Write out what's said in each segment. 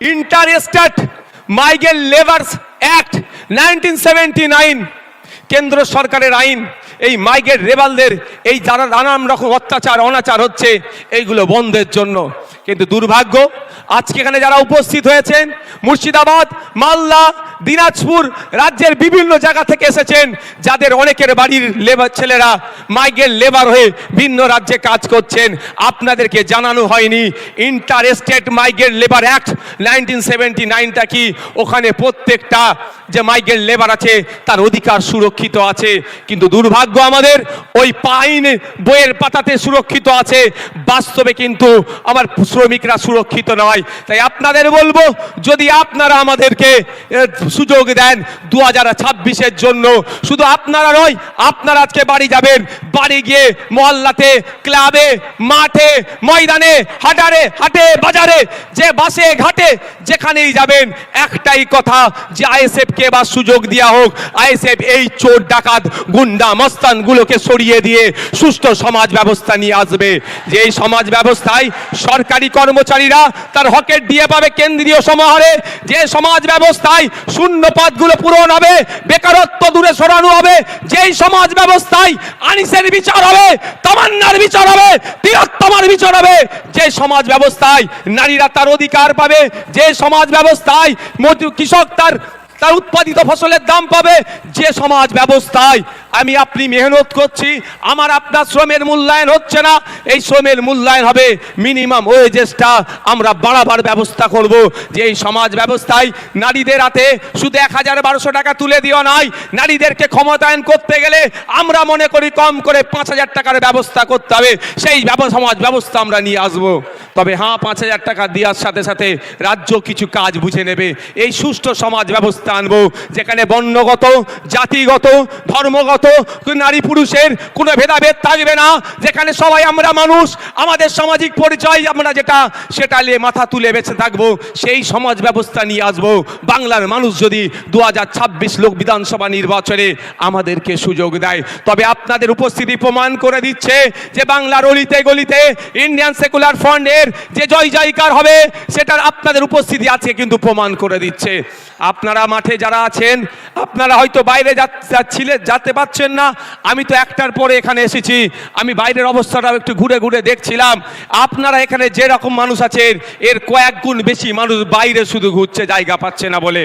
Interstate migrant labours act nineteen seventy nine কেন্দ্র সরকারের আইন, এই মাইগ্রেন্ট রেবালদের এই যারা নানান রকম অত্যাচার, অনাচার হচ্ছে, এইগুলো বন্ধের জন্য। কিন্তু দুর্ভাগ্য, আজকে এখানে যারা উপস্থিত হয়েছেন, মুর্শিদাবাদ, মালদা, দিনাজপুর রাজ্যের বিভিন্ন জায়গা থেকে এসেছেন, যাদের অনেকের বাড়ির লেবার ছেলেরা মাইগ্রেট লেবার হয়ে ভিন্ন রাজ্যে কাজ করছেন। আপনাদেরকে জানানো হয়নি interstate labour act nineteen seventy নাইনটা কি? ওখানে প্রত্যেকটা যে মাইগ্রেট লেবার আছে, তার অধিকার সুরক্ষিত আছে। কিন্তু দুর্ভাগ্য আমাদের, ওই পাইন বইয়ের পাতাতে সুরক্ষিত আছে। বাস্তবে কিন্তু আমার শ্রমিকরা সুরক্ষিত নয়। তাই আপনাদের বলব, যদি আপনারা আমাদেরকে সুযোগ দেন দু হাজার ছাব্বিশের জন্য, শুধু আপনারা নয়, আপনারা আজকে বাড়ি যাবেন। বাড়ি গিয়ে মহল্লাতে, ক্লাবে, মাঠে, ময়দানে, হাটারে, হাটে, বাজারে, যে বাসে, ঘাটে, যেখানেই যাবেন, একটাই কথা, যে আইএসএফ কে বা সুযোগ দেওয়া হোক। আইএসএফ এই চোর ডাকাত, গুন্ডা, মস্তানগুলোকে সরিয়ে দিয়ে সুস্থ সমাজ ব্যবস্থা নিয়ে আসবে। যে এই সমাজ ব্যবস্থায় সরকারি কর্মচারীরা তার হকের দিয়ে পাবে কেন্দ্রীয় সমাহারে। যে সমাজ ব্যবস্থায় শূন্য পদগুলো পূরণ হবে, বেকারত্ব দূরে সরানো হবে, যেই সমাজ ব্যবস্থায় আনিসের বিচার হবে, তামান্নার বিচার হবে, তিলোত্তমার বিচার হবে, যে সমাজ ব্যবস্থায় নারীরা তার অধিকার পাবে, যে সমাজ ব্যবস্থায় কৃষক তার তার উৎপাদিত ফসলের দাম পাবে, যে সমাজ ব্যবস্থায় আমি আপনি মেহনত করছি, আমার আপনার শ্রমের মূল্যায়ন হচ্ছে না। এই শ্রমের মূল্যায়ন হবে মিনিমাম ওয়েজেসটা আমরা বাড়াবার ব্যবস্থা করব। যে এই সমাজ ব্যবস্থায় নারীদের হাতে শুধু এক হাজার বারোশো টাকা তুলে দিও নাই নারীদেরকে ক্ষমতায়ন করতে গেলে আমরা মনে করি কম করে পাঁচ হাজার টাকার ব্যবস্থা করতে হবে। সেই সমাজ ব্যবস্থা আমরা নিয়ে আসব। তবে হ্যাঁ পাঁচ হাজার টাকা দেওয়ার সাথে সাথে রাজ্য কিছু কাজ বুঝে নেবে। এই সুষ্ঠু সমাজ ব্যবস্থা আনব, যেখানে বর্ণগত, জাতিগত, ধর্মগত নারী পুরুষের কোনো ভেদাভেদ থাকবে না। যেখানে সবাই আমরা মানুষ, আমাদের সামাজিক পরিচয় আমরা যেটা, সেটা নিয়ে মাথা তুলে বেঁচে থাকব। সেই সমাজ ব্যবস্থা নিয়ে আসব। বাংলার মানুষ যদি দু লোক বিধানসভা নির্বাচনে আমাদেরকে সুযোগ দেয়, তবে আপনাদের উপস্থিতি প্রমাণ করে দিচ্ছে যে বাংলার অলিতে গলিতে ইন্ডিয়ান সেকুলার ফ্রন্টের যে জয় জয়কার হবে, সেটার আপনাদের উপস্থিতি আছে কিন্তু প্রমাণ করে দিচ্ছে। আপনারা মাঠে যারা আছেন, আপনারা হয়তো বাইরে যা- যাতে যেতে পাচ্ছেন না। আমি তো একটার পরে এখানে এসেছি। আমি বাইরের অবস্থাটাও একটু ঘুরে ঘুরে দেখছিলাম। আপনারা এখানে যেরকম মানুষ আছেন, এর কয়েক গুণ বেশি মানুষ বাইরে শুধু ঘুরছে, জায়গা পাচ্ছে না বলে।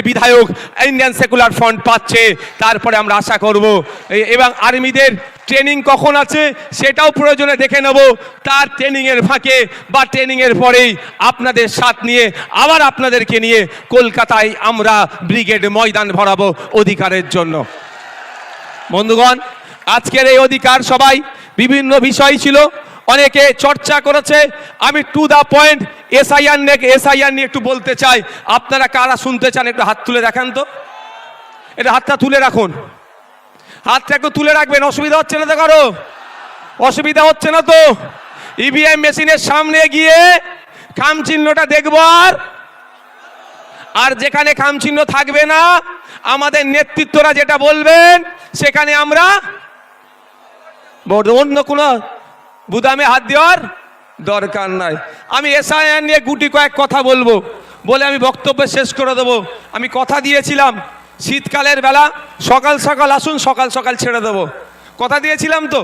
বিধায়ক ইন্ডিয়ান সেকুলার ফ্রন্ট পাচ্ছে, তারপরে আমরা আশা করব। এবং আর্মিদের ট্রেনিং কখন আছে সেটাও প্রয়োজনে দেখে নেব। তার ট্রেনিংয়ের ফাঁকে বা ট্রেনিংয়ের পরেই আপনাদের সাথ নিয়ে, আবার আপনাদেরকে নিয়ে কলকাতায় আমরা ব্রিগেড ময়দান ভরাবো অধিকারের জন্য। বন্ধুগণ, আজকের এই অধিকার সবাই বিভিন্ন বিষয় ছিল, অনেকে চর্চা করেছে। আমি টু দা পয়েন্ট এসআইআর নিয়ে এসআইআর নিয়ে একটু বলতে চাই। আপনারা কারা শুনতে চান, একটু হাত তুলে দেখান তো। এটা হাতটা তুলে রাখুন। হাতটা একটু তুলে রাখবেন, অসুবিধা হচ্ছে না তো কারও? অসুবিধা হচ্ছে না তো? ইভিএম মেশিনের সামনে গিয়ে খাম চিহ্নটা দেখব আর। আর যেখানে খাম চিহ্ন থাকবে না, আমাদের নেতৃত্বরা যেটা বলবেন, সেখানে আমরা অন্য কোনো বুদামে হাত দেওয়ার দরকার নাই। আমি এসআইআর নিয়ে গুটি কয়েক কথা বলব, বলে আমি বক্তব্য শেষ করে দেবো। আমি কথা দিয়েছিলাম, শীতকালের বেলা সকাল সকাল আসুন, সকাল সকাল ছেড়ে দেবো। কথা দিয়েছিলাম তো?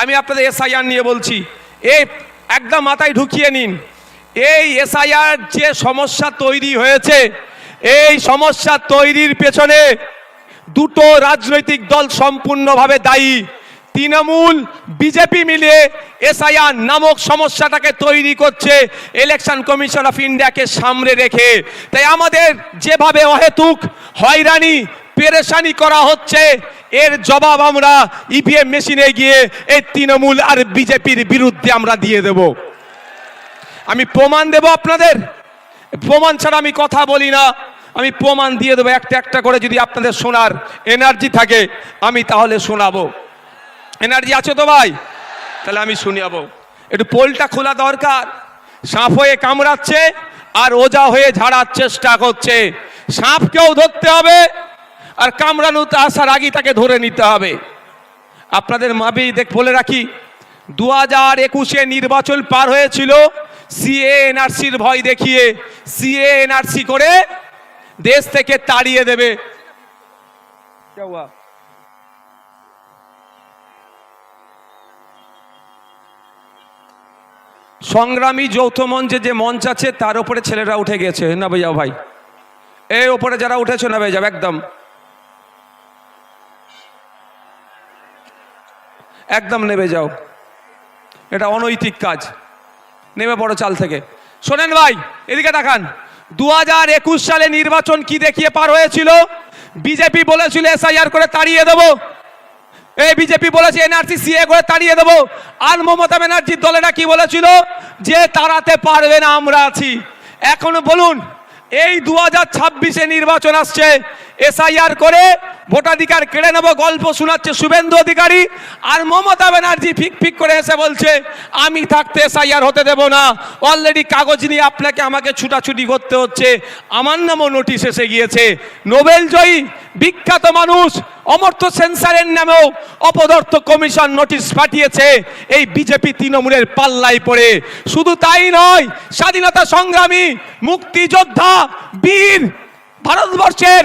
আমি আপনাদের এসআইআর নিয়ে বলছি এই একদম মাথায় ঢুকিয়ে নিন। এই এসআইআর যে সমস্যা তৈরি হয়েছে, এই সমস্যা তৈরির পেছনে দুটো রাজনৈতিক দল সম্পূর্ণভাবে দায়ী। তৃণমূল, বিজেপি মিলে এসআইআর নামক সমস্যাটাকে তৈরি করছে ইলেকশন কমিশন অফ ইন্ডিয়াকে সামনে রেখে। তাই আমাদের যেভাবে অহেতুক হয়রানি, পেরেশানি করা হচ্ছে, এর জবাব আমরা ইভিএম মেশিনে গিয়ে এই তৃণমূল আর বিজেপির বিরুদ্ধে আমরা দিয়ে দেব। আমি প্রমাণ দেব আপনাদের? প্রমাণ ছাড়া আমি কথা বলি না। আমি প্রমাণ দিয়ে দেবো একটা একটা করে যদি আপনাদের শোনার এনার্জি থাকে, আমি তাহলে শোনাবো। এনার্জি আছো তো ভাই? তাহলে আমি শুনিয়াবো একটু পোলটা খোলা দরকার। সাপ হয়ে কামড়াচ্ছে আর ওজা হয়ে ঝাড়ার চেষ্টা করছে। সাপকেও ধরতে হবে আর কামড়ানোতে আসার আগে তাকে ধরে নিতে হবে। আপনাদের মাবি দেখ বলে রাখি দু হাজার একুশে নির্বাচন পার হয়েছিল। সিএ এনআরসির ভয় দেখিয়ে সিএ এনআরসি করে দেশ থেকে তাড়িয়ে দেবে। সংগ্রামী যৌথ মঞ্চে যে মঞ্চ আছে, তার উপরে ছেলেরা উঠে গেছে। না ভাইয়া ভাই। এই ওপরে যারা উঠেছো, না ভাই, যাও, একদম। একদম নেমে যাও। এটা অনৈতিক কাজ। নেমে পড়ো চাল থেকে। শোনেন ভাই, এদিকে দেখান। দু হাজার একুশ সালে নির্বাচন কি দেখিয়ে পার হয়েছিল? বিজেপি বলেছিল, এসআইআর করে তাড়িয়ে দেবো। এই বিজেপি বলেছে এনআরসি সিএ করে তাড়িয়ে দেবো। আর মমতা ব্যানার্জির দলেরা কি বলেছিল? যে তাড়াতে পারবে না, আমরা আছি। এখন বলুন, এই দু হাজার নির্বাচন আসছে এসআইআর করে ভোটাধিকার কেড়ে নেব, গল্প শোনাচ্ছে শুভেন্দু অধিকারী আর মমতা ব্যানার্জি ফিক ফিক করে এসে বলছে, আমি থাকতে এসআইআর হতে দেব না। অলরেডি কাগজ নিয়ে আপনাকে আমাকে ছুটাছুটি করতে হচ্ছে। আমার নামও নোটিশ এসে গিয়েছে। নোবেল জয়ী, বিখ্যাত মানুষ, অমর্ত্য সেন্সারের নামেও অপদার্থ কমিশন নোটিশ পাঠিয়েছে। এই বিজেপি তৃণমূলের পাল্লায় পড়ে। শুধু তাই নয়, স্বাধীনতা সংগ্রামী, মুক্তিযোদ্ধা, বীর ভারতবর্ষের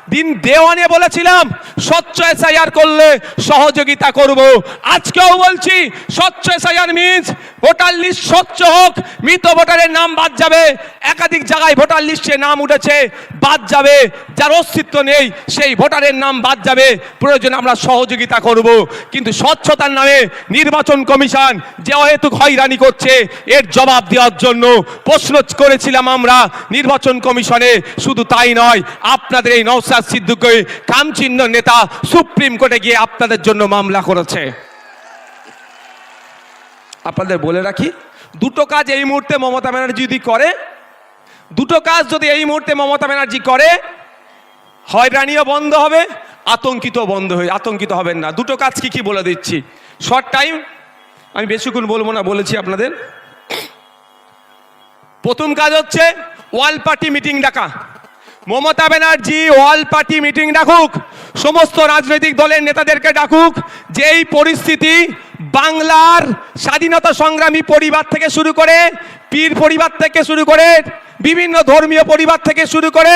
দিন দেওয়ানে বলেছিলাম স্বচ্ছ এসআইআর করলে সহযোগিতা করব। আজকেও বলছি স্বচ্ছ এসআইআর মিনস ভোটার লিস্ট স্বচ্ছ হোক, মৃত ভোটারের নাম বাদ যাবে। একাধিক জায়গায় ভোটার লিস্টে নাম উঠেছে, বাদ যাবে। যার অস্তিত্ব নেই, সেই ভোটারের নাম বাদ যাবে। প্রয়োজনে আমরা সহযোগিতা করব। কিন্তু স্বচ্ছতার নামে নির্বাচন কমিশন যে অহেতুক হয়রানি করছে, এর জবাব দেওয়ার জন্য প্রশ্ন করেছিলাম আমরা, নির্বাচন কমিশনে। শুধু তাই নয়, আপনাদের এই নৌসাদ সিদ্দিকী কামচিহ্ন নেতা সুপ্রিম কোর্টে গিয়ে আপনাদের জন্য মামলা করেছে। আপনাদের বলে রাখি, দুটো কাজ এই মুহূর্তে মমতা ব্যানার্জি যদি করে, দুটো কাজ যদি এই মুহূর্তে মমতা ব্যানার্জি করে, হয়রানিও বন্ধ হবে আতঙ্কিত বন্ধ হয়ে, আতঙ্কিত হবেন না। দুটো কাজ কি কি বলে দিচ্ছি? শর্ট টাইম আমি বেশিক্ষণ বলব না, বলেছি আপনাদের। প্রথম কাজ হচ্ছে ওয়াল পার্টি মিটিং ডাকা। Mamata Banerjee wall party meeting ডাকুক, সমস্ত রাজনৈতিক দলের নেতাদেরকে ডাকুক, যেই পরিস্থিতি বাংলার স্বাধীনতা সংগ্রামী পরিবার থেকে শুরু করে, পীর পরিবার থেকে শুরু করে, বিভিন্ন ধর্মীয় পরিবার থেকে শুরু করে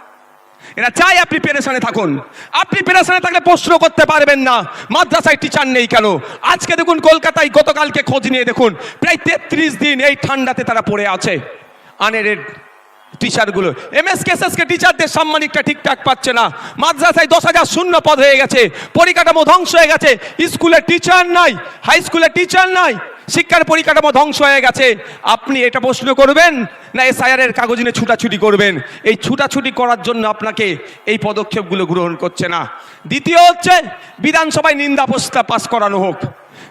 এরা চাই আপনি পেরেশানে থাকুন। আপনি পেরেশানে থাকলে প্রশ্ন করতে পারবেন না। মাদ্রাসায় টিচার নেই কেন? আজকে দেখুন কলকাতায় গতকালকে খোঁজ নিয়ে দেখুন, প্রায় তেত্রিশ দিন এই ঠান্ডাতে তারা পড়ে আছে। আনের টিচারগুলো এম এস কেসএসকে টিচারদের সাম্মানিকটা ঠিকঠাক পাচ্ছে না। মাদ্রাসায় দশ হাজার শূন্য পদ হয়ে গেছে। পরিকাঠামো ধ্বংস হয়ে গেছে। স্কুলে টিচার নাই হাই স্কুলে টিচার নাই। শিক্ষার পরিকাঠামো ধ্বংস হয়ে গেছে। আপনি এটা প্রশ্ন করবেন না এসআইআর এর কাগজ নিয়ে ছুটাছুটি করবেন? এই ছুটাছুটি করার জন্য আপনাকে এই পদক্ষেপগুলো গ্রহণ করছে না। দ্বিতীয় হচ্ছে, বিধানসভায় নিন্দা প্রস্তাব পাস করানো হোক।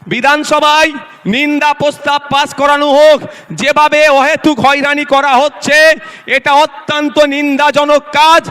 বিধানসভায় নিন্দা প্রস্তাব পাস করানো হোক। যেভাবে অহেতুক হয়রানি করা হচ্ছে, এটা অত্যন্ত নিন্দাজনক কাজ।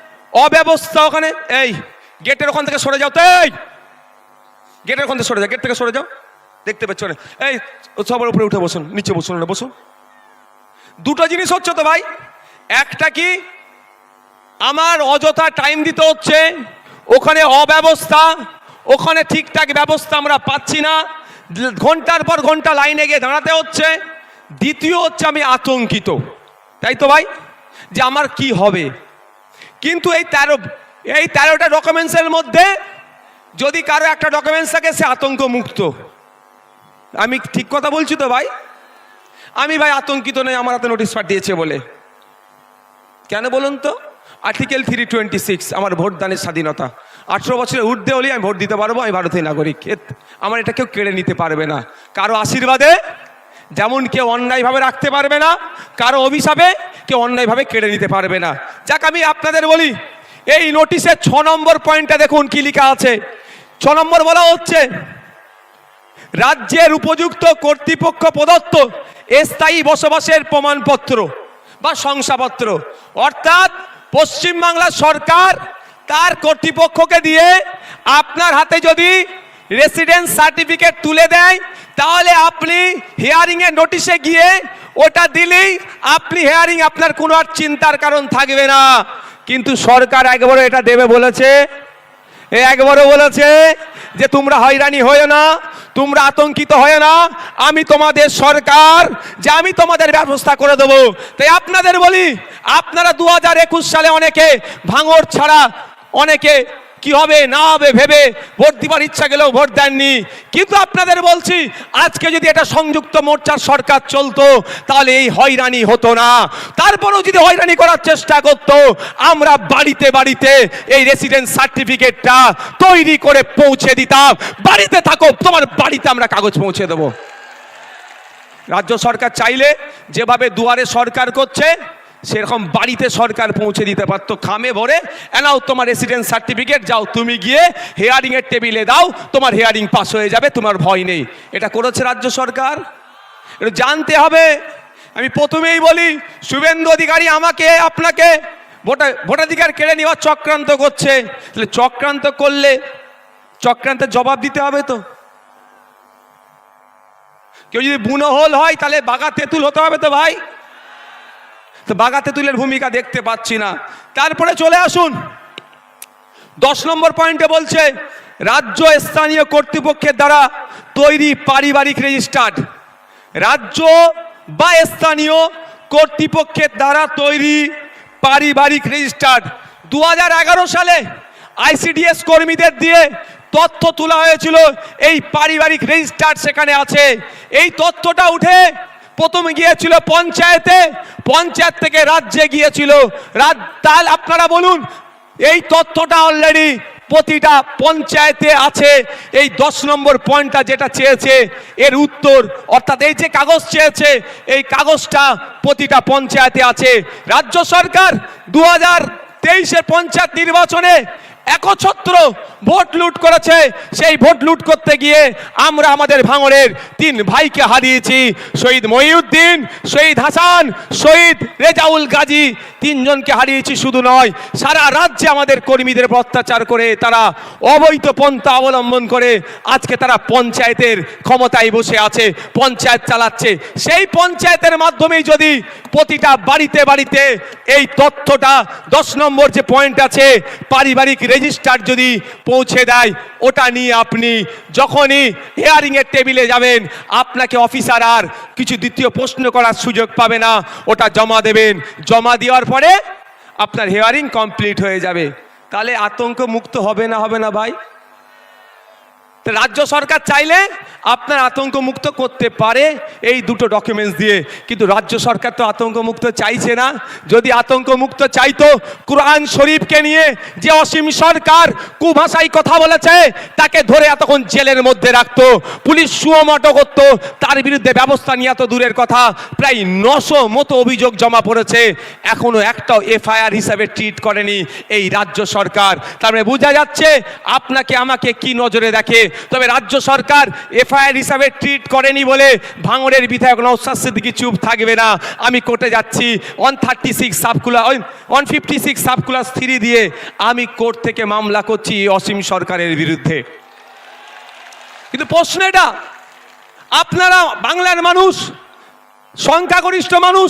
অব্যবস্থা ওখানে, এই, গেটের ওখান থেকে সরে যাও তো, এই। গেটের ওখান থেকে সরে যাও, গেট থেকে সরে যাও। দেখতে পাচ্ছ এই, সবার উপরে উঠে বসুন, নিচে বসুন, না বসুন। দুটো জিনিস হচ্ছে তো ভাই। একটা কি, আমার অযথা টাইম দিতে হচ্ছে, ওখানে অব্যবস্থা, ওখানে ঠিকঠাক ব্যবস্থা আমরা পাচ্ছি না। ঘণ্টার পর ঘণ্টা লাইনে গিয়ে দাঁড়াতে হচ্ছে। দ্বিতীয় হচ্ছে আমি আতঙ্কিত। তাই তো ভাই? যে আমার কি হবে? কিন্তু এই তেরো, এই তেরোটা ডকুমেন্টসের মধ্যে যদি কারও একটা ডকুমেন্টস থাকে, সে আতঙ্ক মুক্ত আমি ঠিক কথা বলছি তো ভাই? আমি ভাই আতঙ্কিত নই, আমার হাতে নোটিশ পাঠিয়েছে বলে। কেন বলুন তো? আর্টিকেল থ্রি টোয়েন্টি সিক্স আমার ভোটদানের স্বাধীনতা। আঠেরো বছরের ঊর্ধ্বে হলেই আমি ভোট দিতে পারব, আমি ভারতীয় নাগরিক। আমার এটা কেউ কেড়ে নিতে পারবে না। কারও আশীর্বাদে যেমন কেউ অন্যায়ভাবে রাখতে পারবে না, কারও অভিশাপে কেউ অন্যায়ভাবে কেড়ে নিতে পারবে না। যাক, আমি আপনাদের বলি, এই নোটিশের ছ নম্বর পয়েন্টটা দেখুন কি লেখা আছে। ছ নম্বর বলা হচ্ছে, রাজ্যের উপযুক্ত কর্তৃপক্ষ প্রদত্ত স্থায়ী বসবাসের প্রমাণপত্র বা শংসাপত্র। অর্থাৎ পশ্চিমবাংলা সরকার তার কর্তৃপক্ষকে দিয়ে আপনার হাতে যদি রেসিডেন্স সার্টিফিকেট তুলে দেয়, তাহলে আপনি হিয়ারিংয়ের নোটিশে গিয়ে ওটা দিলেই আপনি হেয়ারিং আপনার কোনো আর চিন্তার কারণ থাকবে না। কিন্তু সরকার একবারও এটা দেবে বলেছে, এ একবারও বলেছে যে তোমরা হয়রানি হয়ে না, তোমরা আতঙ্কিত হয়ে না, আমি তোমাদের সরকার, যে আমি তোমাদের ব্যবস্থা করে দেবো। তাই আপনাদের বলি, আপনারা দু হাজার একুশ সালে অনেকে ভাঙর ছাড়া অনেকে কি হবে, না হবে ভেবে ভোট দিবার ইচ্ছা গেলেও ভোট দেননি। কিন্তু আপনাদের বলছি, আজকে যদি এটা সংযুক্ত মোর্চার সরকার চলতো, তাহলে এই হয়রানি হতো না। তারপরেও যদি হয়রানি করার চেষ্টা করত, আমরা বাড়িতে বাড়িতে এই রেসিডেন্স সার্টিফিকেটটা তৈরি করে পৌঁছে দিতাম। বাড়িতে থাকো, তোমার বাড়িতে আমরা কাগজ পৌঁছে দেবো। রাজ্য সরকার চাইলে যেভাবে দুয়ারে সরকার করছে সেরকম বাড়িতে সরকার পৌঁছে দিতে পারতো। খামে ভরে এনাও তোমার রেসিডেন্স সার্টিফিকেট যাও তুমি গিয়ে হেয়ারিংয়ের টেবিলে দাও, তোমার হেয়ারিং পাস হয়ে যাবে, তোমার ভয় নেই। এটা করেছে রাজ্য সরকার। এটা জানতে হবে। আমি প্রথমেই বলি, শুভেন্দু অধিকারী আমাকে, আপনাকে ভোটার ভোটাধিকার কেড়ে নেওয়ার চক্রান্ত করছে। তাহলে চক্রান্ত করলে চক্রান্তের জবাব দিতে হবে তো। কেউ যদি বুনো হোল হয়, তাহলে বাঘা তেঁতুল হতে হবে তো ভাই। তো বাঘা তেঁতুলের ভূমিকা দেখতে পাচ্ছি না। তারপরে চলে আসুন। দশ নম্বর পয়েন্টে বলছে, রাজ্য স্থানীয় কর্তৃপক্ষের দ্বারা তৈরি পারিবারিক রেজিস্টার্ড। রাজ্য বা স্থানীয় কর্তৃপক্ষের দ্বারা তৈরি পারিবারিক রেজিস্টার্ড। দু সালে আইসিডিএস কর্মীদের দিয়ে তথ্য তোলা হয়েছিল, এই পারিবারিক রেজিস্টার্ড সেখানে আছে। এই তথ্যটা উঠে প্রথমে গিয়েছিল পঞ্চায়েতে, পঞ্চায়েত থেকে রাজ্যে গিয়েছিল। রাজ, তাহলে আপনারা বলুন, এই তথ্যটা অলরেডি প্রতিটা পঞ্চায়েতে আছে। এই দশ নম্বর পয়েন্টটা যেটা চেয়েছে, এর উত্তর, অর্থাৎ এই যে কাগজ চেয়েছে, এই কাগজটা প্রতিটা পঞ্চায়েতে আছে। রাজ্য সরকার দু হাজার তেইশের পঞ্চায়েত নির্বাচনে একছত্র ভোট লুট করেছে। সেই ভোট লুট করতে গিয়ে আমরা আমাদের ভাঙড়ের তিন ভাইকে হারিয়েছি। শহীদ মহিউদ্দিন, শহীদ হাসান, শহীদ রেজাউল গাজী তিনজনকে হারিয়েছি শুধু নয়, সারা রাজ্যে আমাদের কর্মীদের অত্যাচার করে, তারা অবৈধ পন্থা অবলম্বন করে আজকে তারা পঞ্চায়েতের ক্ষমতায় বসে আছে, পঞ্চায়েত চালাচ্ছে। সেই পঞ্চায়েতের মাধ্যমেই যদি প্রতিটা বাড়িতে বাড়িতে এই তথ্যটা, দশ নম্বর যে পয়েন্ট আছে, পারিবারিক রেজিস্টার যদি পৌঁছে দেয়, ওটা নিয়ে আপনি যখনই হিয়ারিংয়ের টেবিলে যাবেন, আপনাকে অফিসার আর কিছু দ্বিতীয় প্রশ্ন করার সুযোগ পাবে না। ওটা জমা দেবেন। জমা দেওয়ার পরে আপনার হেয়ারিং কমপ্লিট হয়ে যাবে। তাহলে আতঙ্ক মুক্ত হবে না হবে না ভাই? রাজ্য সরকার চাইলে আপনার আতঙ্ক মুক্ত করতে পারে এই দুটো ডকুমেন্টস দিয়ে। কিন্তু রাজ্য সরকার তো আতঙ্ক মুক্ত চাইছে না। যদি আতঙ্ক মুক্ত চাইতো, কোরআন শরীফকে নিয়ে যে অসীম সরকার কুভাষায় কথা বলেছে, তাকে ধরে এতক্ষণ জেলের মধ্যে রাখতো, পুলিশ সুমটো করতো, তার বিরুদ্ধে ব্যবস্থা নিয়ে এত দূরের কথা। প্রায় নশো মতো অভিযোগ জমা পড়েছে। এখনও একটাও এফআইআর হিসাবে ট্রিট করেনি এই রাজ্য সরকার। তার মানে বোঝা যাচ্ছে, আপনাকে আমাকে কি নজরে দেখে তবে রাজ্য সরকার এফআইআর হিসাবে ট্রিট করেনি বলে ভাঙড়ের বিধায়ক নৌসাদ সিদ্দিকি চুপ থাকবে না। আমি কোর্টে যাচ্ছি। One thirty six subclause one fifty six subclause three দিয়ে আমি কোর্ট থেকে মামলা করছি অসীম সরকারের বিরুদ্ধে। কিন্তু প্রশ্ন এটা, আপনারা বাংলার মানুষ, সংখ্যাগরিষ্ঠ মানুষ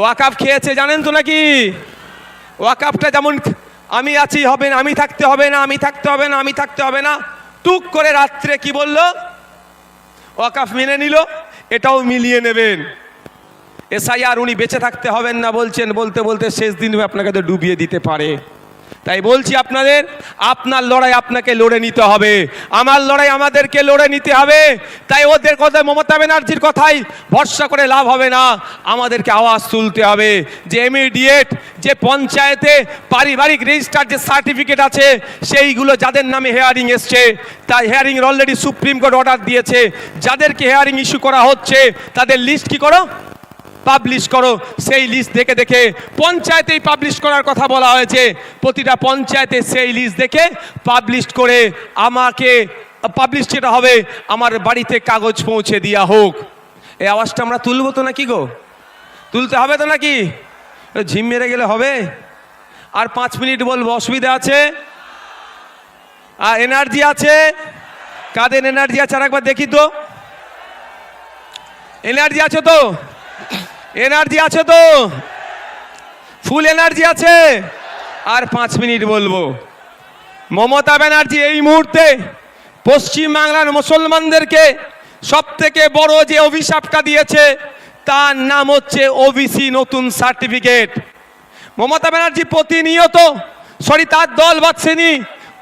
ওয়াকাফ খেয়েছে, জানেন তো নাকি? ওয়াকাফটা যেমন আমি আছি, হবে না, আমি থাকতে হবে না, আমি থাকতে হবে না, আমি থাকতে হবে না। টুক করে রাত্রে কি বলল? ওয়াকাফ মেনে নিল, এটাও মিলিয়ে নেবেন। এসআইআর উনি বেঁচে থাকতে হবেন না বলছেন, বলতে বলতে শেষ দিন আপনাকে তো ডুবিয়ে দিতে পারে। তাই বলছি আপনাদের, আপনার লড়াই আপনাকে লড়ে নিতে হবে। আমার লড়াই আমাদেরকে লড়ে নিতে হবে। তাই ওদের কথা, মমতা ব্যানার্জির কথাই ভরসা করে লাভ হবে না। আমাদেরকে আওয়াজ তুলতে হবে। যে ইমিডিয়েট যে পঞ্চায়েতে পারিবারিক রেজিস্টার যে সার্টিফিকেট আছে, সেইগুলো যাদের নামে হেয়ারিং এসছে, তাই hearing already supreme court order দিয়েছে। যাদেরকে হেয়ারিং ইস্যু করা হচ্ছে, তাদের লিস্ট কি করো? পাবলিশ করো, সেই লিস্ট দেখে দেখে পঞ্চায়েতেই পাবলিশ করার কথা বলা হয়েছে। প্রতিটা পঞ্চায়েতে সেই লিস্ট দেখে পাবলিশ করে আমাকে পাবলিশ যেটা হবে, আমার বাড়িতে কাগজ পৌঁছে দেওয়া হোক। এই আওয়াজটা আমরা তুলবো তো নাকি গো? তুলতে হবে তো নাকি? ঝিম মেরে গেলে হবে? আর পাঁচ মিনিট বলব, অসুবিধা আছে? আর এনার্জি আছে? কাদের এনার্জি আছে? আর একবার দেখি তো। এনার্জি আছে তো? এনার্জি আছে তো? ফুল এনার্জি আছে? আর পাঁচ মিনিট বলব। মমতা ব্যানার্জি এই মুহূর্তে পশ্চিমবাংলার মুসলমানদেরকে সব থেকে বড় যে অভিশাপটা দিয়েছে, তার নাম হচ্ছে ওবিসি নতুন সার্টিফিকেট। মমতা ব্যানার্জি প্রতিনিয়ত, সরি, তার দল বাচ্ছেনি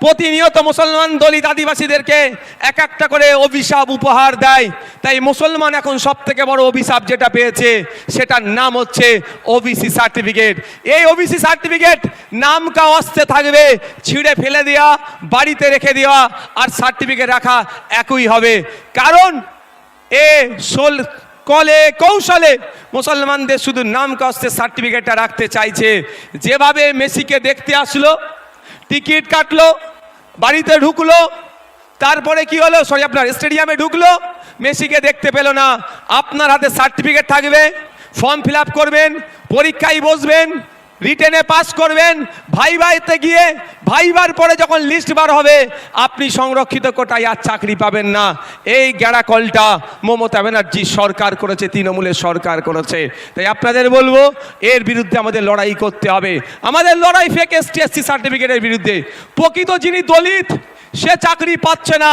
প্রতিনিয়ত মুসলমান দলিত আদিবাসীদেরকে এক একটা করে অভিশাপ উপহার দেয়। তাই মুসলমান এখন সব থেকে বড় অভিশাপ যেটা পেয়েছে, সেটার নাম হচ্ছে ওবিসি সার্টিফিকেট এই ওবিসি সার্টিফিকেট নাম কা অস্তে থাকবে, ছিঁড়ে ফেলে দেওয়া বাড়িতে রেখে দেওয়া, আর সার্টিফিকেট রাখা একই হবে। কারণ এ সোল, কলে, কৌশলে মুসলমানদের শুধু নাম কষ্টে সার্টিফিকেটটা রাখতে চাইছে। যেভাবে মেসিকে দেখতে আসলো টিকিট কাটলো, বাড়িতে ঢুকলো, তারপরে কি হলো? সরি আপনার স্টেডিয়ামে ঢুকলো, মেসিকে দেখতে পেল না। আপনার হাতে সার্টিফিকেট থাকবে ফর্ম ফিল করবেন, পরীক্ষায় বসবেন রিটেনে পাস করবেন ভাই ভাইতে গিয়ে, ভাইবার পরে যখন লিস্ট বার হবে, আপনি সংরক্ষিত কোটায় আর চাকরি পাবেন না। এই গ্যাড়া কলটা মমতা ব্যানার্জি সরকার করেছে, তৃণমূলের সরকার করেছে। তাই আপনাদের বলব, এর বিরুদ্ধে আমাদের লড়াই করতে হবে। আমাদের লড়াই ফেক এসটি এসসি সার্টিফিকেটের বিরুদ্ধে। প্রকৃত যিনি দলিত, সে চাকরি পাচ্ছে না।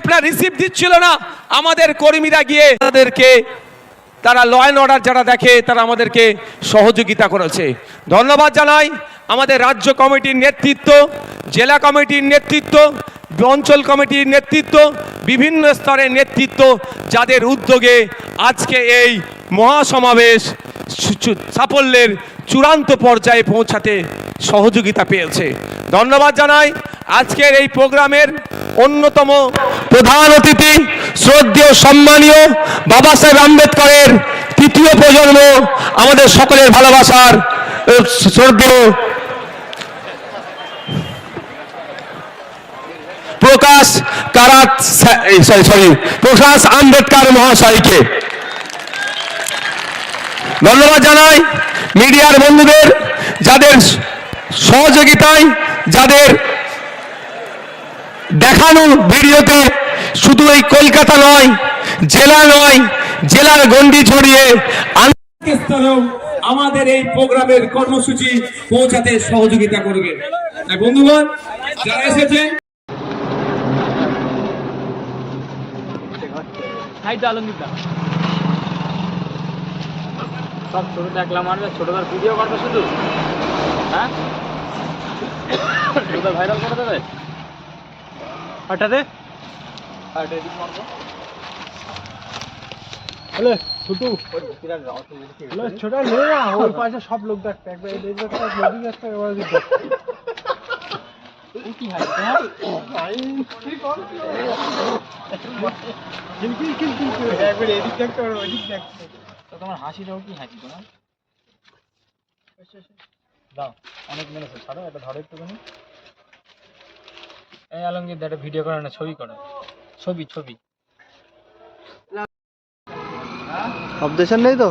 আপনার রিসিভ দিচ্ছিল না। আমাদের কর্মীরা গিয়ে তাদেরকে, তারা ল অ্যান্ড অর্ডার যারা দেখে, তারা আমাদেরকে সহযোগিতা করেছে। ধন্যবাদ জানাই আমাদের রাজ্য কমিটির নেতৃত্ব, জেলা কমিটির নেতৃত্ব, অঞ্চল কমিটির নেতৃত্ব, বিভিন্ন স্তরের নেতৃত্ব, যাদের উদ্যোগে আজকে এই মহাসমাবেশ সাফল্যের চূড়ান্ত পর্যায়ে পৌঁছাতে সহযোগিতা পেয়েছে। ধন্যবাদ জানাই আজকের এই প্রোগ্রামের অন্যতম প্রধান অতিথি, শ্রদ্ধেয়, সম্মানীয় বাবা সাহেব আম্বেদকরের তৃতীয় প্রজন্ম, আমাদের সকলের ভালোবাসার শ্রদ্ধেয় প্রকাশ কারাত সরি সরি প্রকাশ আম্বেদকর মহাশয়কে। ধন্যবাদ জানাই মিডিয়ার বন্ধুদের যাদের সহযোগিতায় যাদের দেখানো ভিডিওতে শুধু এই কলকাতা নয় জেলা নয় জেলার গন্ডি ছড়িয়ে স্তরেও আমাদের এই প্রোগ্রামের কর্মসূচি পৌঁছাতে সহযোগিতা করবে। তাই বন্ধুগণ যারা এসেছে হাই তো আলমগীর দা। সব ছোট দেখলাম আর ছোটদার ভিডিও করবে শুধু? হ্যাঁ? ছোটদার ভাইরাল করে দেবে? ছোটু। ছোট। লে না ওর পাশে সব লোক দেখতে একবার একবার এদিক দেখতে আর ওদিক দেখতে। তো তোমার হাসিটাও কি হাসি তোমার? দাও অনেক মেরেছে ছাড়ো এটা ধরো একটুখানি। এই আলমগীর দা একটা ভিডিও করে না ছবি করো। ছবি ছবি। অবজেকশন নেই তো?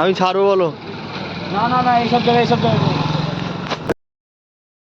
আমি ছাড়বো বলো। না না না এইসব জায়গায় এইসব জায়গায়